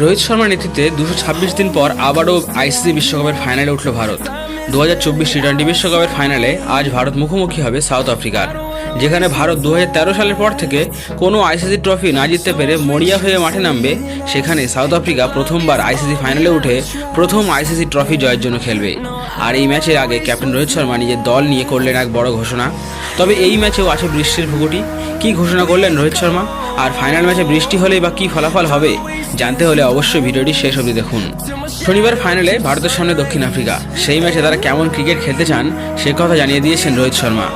রোহিত শর্মার নেতৃত্বে দুশো ছাব্বিশ দিন পর আবারও আইসিসি বিশ্বকাপের ফাইনালে উঠল ভারত। দু হাজার চব্বিশ টি টোয়েন্টি বিশ্বকাপের ফাইনালে আজ ভারত মুখোমুখি হবে সাউথ আফ্রিকার। যেখানে ভারত দু সালের পর থেকে কোনো আইসিসি ট্রফি না জিততে পেরে মরিয়া হয়ে মাঠে নামবে, সেখানে সাউথ আফ্রিকা প্রথমবার আইসিসি ফাইনালে উঠে প্রথম আইসিসি ট্রফি জয়ের জন্য খেলবে। আর এই ম্যাচের আগে ক্যাপ্টেন রোহিত শর্মা নিজের দল নিয়ে করলেন এক বড় ঘোষণা। তবে এই ম্যাচেও আছে বৃষ্টির ভুগুটি কি ঘোষণা করলেন রোহিত শর্মা? আর ফাইনাল ম্যাচে বৃষ্টি হলেই বা কী ফলাফল হবে? জানতে হলে অবশ্যই ভিডিওটি শেষ অবধি দেখুন। শনিবার ফাইনালে ভারতের সামনে দক্ষিণ আফ্রিকা। সেই ম্যাচে তারা কেমন ক্রিকেট খেলতে চান, সে কথা জানিয়ে দিয়েছেন রোহিত শর্মা।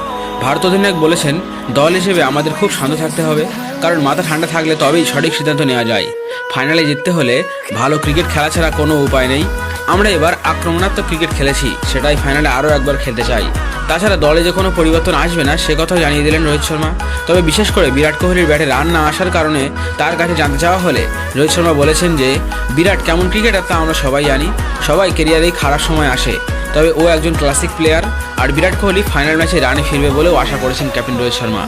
ভারত অধিনায়ক বলেছেন, দল হিসেবে আমাদের খুব শান্ত থাকতে হবে, কারণ মাথা ঠান্ডা থাকলে তবেই সঠিক সিদ্ধান্ত নেওয়া যায়। ফাইনালে জিততে হলে ভালো ক্রিকেট খেলা ছাড়া কোনো উপায় নেই। আমরা এবার আক্রমণাত্মক ক্রিকেট খেলেছি, সেটাই ফাইনালে আরও একবার খেলতে চাই। তাছাড়া দলে যে কোনো পরিবর্তন আসবে না, সে কথাও জানিয়ে দিলেন রোহিত শর্মা। তবে বিশেষ করে বিরাট কোহলির ব্যাটে রান না আসার কারণে তার কাছে জানতে চাওয়া হলে রোহিত শর্মা বলেছেন যে, বিরাট কেমন ক্রিকেটার তা আমরা সবাই জানি, সবাই কেরিয়ারেই খারাপ সময় আসে। তবে ও একজন ক্লাসিক প্লেয়ার আর বিরাট কোহলি ফাইনাল ম্যাচে রানে ফিরবে বলেও আশা করেছেন ক্যাপ্টেন রোহিত শর্মা।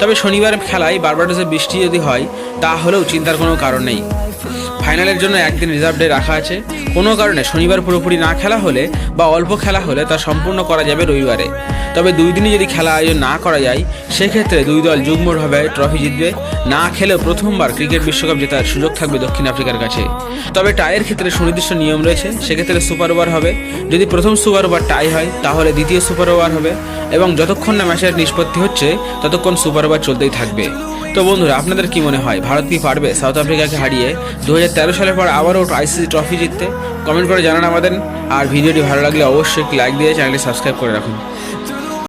তবে শনিবার খেলায় বারবাডোসে বৃষ্টি যদি হয়, তা হলেও চিন্তার কোনো কারণ নেই। ফাইনালের জন্য একদিন রিজার্ভ ডে রাখা আছে। কোনো কারণে শনিবার পুরোপুরি না খেলা হলে বা অল্প খেলা হলে তা সম্পূর্ণ করা যাবে রবিবারে। তবে দুই দিনই যদি খেলা আয়োজন না করা যায়, সেক্ষেত্রে দুই দল যুগ্মভাবে ট্রফি জিতবে। না খেলেও প্রথমবার ক্রিকেট বিশ্বকাপ জেতার সুযোগ থাকবে দক্ষিণ আফ্রিকার কাছে। তবে টাইয়ের ক্ষেত্রে সুনির্দিষ্ট নিয়ম রয়েছে, সেক্ষেত্রে সুপার ওভার হবে। যদি প্রথম সুপার ওভার টাই হয়, তাহলে দ্বিতীয় সুপার ওভার হবে এবং যতক্ষণ না ম্যাচের নিষ্পত্তি হচ্ছে, ততক্ষণ সুপার ওভার চলতেই থাকবে। তো বন্ধুরা, আপনাদের কি মনে হয়, ভারত কি পারবে? সাউথ আফ্রিকাকে হারিয়ে দু হাজার সালের পর আবারও আইসিসি ট্রফি জিততে। কমেন্ট করে জানান আমাদের। আর ভিডিওটি ভালো লাগলে অবশ্যই একটি লাইক দিয়ে চ্যানেলটি সাবস্ক্রাইব করে রাখুন।